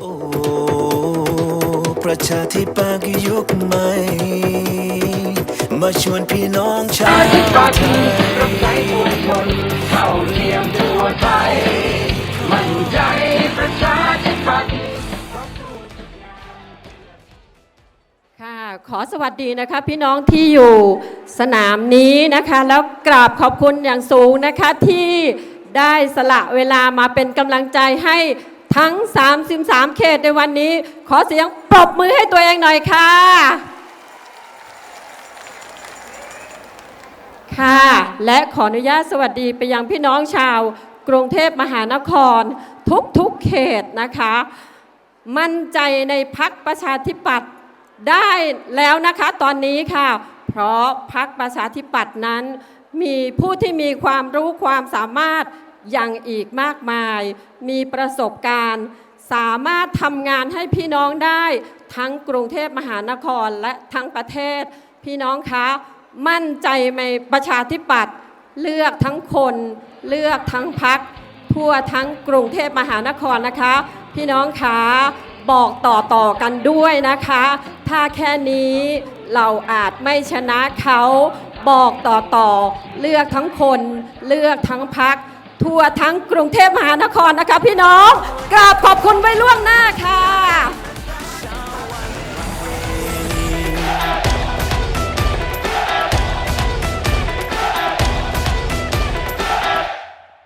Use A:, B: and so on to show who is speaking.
A: โอ้ประชาธิปัตยยุคใหม่ มาชวนพี่น้องชาวไทย
B: ค่ะขอสวัสดีนะคะพี่น้องที่อยู่สนามนี้นะคะ แล้วกราบขอบคุณอย่างสูงนะคะที่ได้สละเวลามาเป็นกำลังใจให้ ทั้ง 33 เขตในวันนี้ ขอเสียงปรบมือให้ตัวเองหน่อยค่ะ ค่ะ และขออนุญาตสวัสดีไปยังพี่น้องชาว กรุงเทพมหานคร ทุกๆเขตนะคะ มั่นใจในพักประชาธิปัตย์ได้แล้วนะคะตอนนี้ค่ะ เพราะพักประชาธิปัตย์นั้น มีผู้ที่มีความรู้ความสามารถ อย่างอีกมากมาย มีประสบการณ์ สามารถทำงานให้พี่น้องได้ ทั้งกรุงเทพมหานครและทั้งประเทศ พี่น้องคะ มั่นใจในประชาธิปัตย์เลือกทั้งคน เลือกทั้งพัก ทั่วทั้งกรุงเทพมหานครนะคะ พี่น้องคะบอกต่อต่อๆกันด้วยนะคะ ถ้าแค่นี้เราอาจไม่ชนะเขา บอกต่อต่อๆเลือกทั้งคน เลือกทั้งพัก ทั่วทั้งกรุงเทพมหานครนะคะพี่น้องกราบขอบคุณไว้ล่วงหน้าค่ะ